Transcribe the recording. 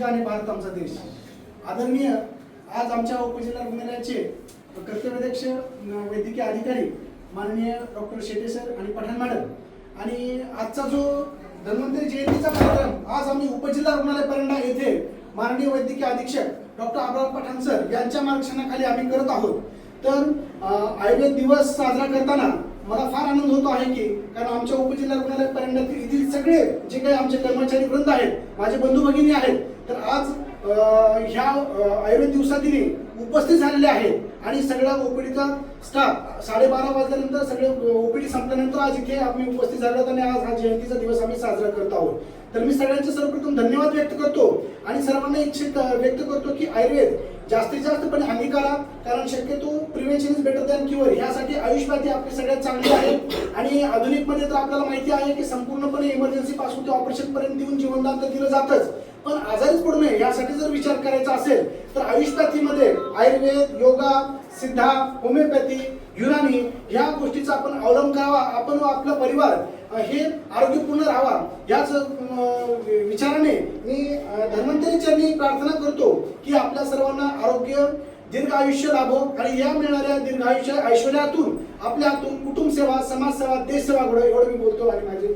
गाणे भारत आमचा देश. आदरणीय आज आमच्या उपजिल्हा रुग्णालयाचे कर्तव्याध्यक्ष वैद्यकीय अधिकारी माननीय डॉक्टर शेटे सर आणि पठाण मॅडम. आणि आजचा जो धन्वंतरी जयंतीचा कार्यक्रम आज आम्ही उपजिल्हा रुग्णालय परंडा येथे माननीय वैद्यकीय अधीक्षक डॉक्टर अब्राम पठाण सर यांच्या मार्गदर्शनाखाली आम्ही करत आहोत. तर आयुर्वेद दिवस साजरा करताना मला फार आनंद होतो आहे की कारण आमच्या उपजिल्हा रुग्णालय पर्यंत येथील सगळे जे काही आमचे कर्मचारी वृंद आहेत माझे बंधू भगिनी आहेत तर आज ह्या आयुर्वेद दिवसातील उपस्थित झालेले आहेत. आणि सगळ्या ओपीडीचा स्टाफ साडेबारा वाजल्यानंतर सगळे ओपीडी संपल्यानंतर आज इथे आम्ही उपस्थित झालो आणि आज हा जयंतीचा दिवस आम्ही साजरा करत आहोत. तर मी सगळ्यांचे सर्वप्रथम धन्यवाद व्यक्त करतो आणि सर्वांना इच्छित व्यक्त करतो की आयुर्वेद जास्तीत जास्तपणे अंगीकारा कारण शक्यतो prevention is better than cure यासाठी आयुष्यपाती आपली सगळ्यात चांगली आहे आणि आधुनिकमध्ये तर आपल्याला माहिती आहे की संपूर्णपणे इमर्जन्सी पासून ते ऑपरेशन पर्यंत देऊन जीवनदान तर दिलं जातच. पण आजारीच पडू नये यासाठी जर विचार करायचा असेल तर आयुष्यपॅथीमध्ये आयुर्वेद योगा सिद्धा होमिओपॅथी युनानी या गोष्टीचा आपण अवलंब करावा. आपण व आपला परिवार हे आरोग्यपूर्ण राहावा. याच विचाराने मी अ, धन्वंतरी चरणी प्रार्थना करतो की आपल्या सर्वांना आरोग्य दीर्घ आयुष्य लाभो आणि या मिळणाऱ्या दीर्घ आयुष्य ऐश्वर्यातून आपल्या हातून कुटुंब सेवा समाज सेवा देश घडो एवढं मी बोलतो आणि माझे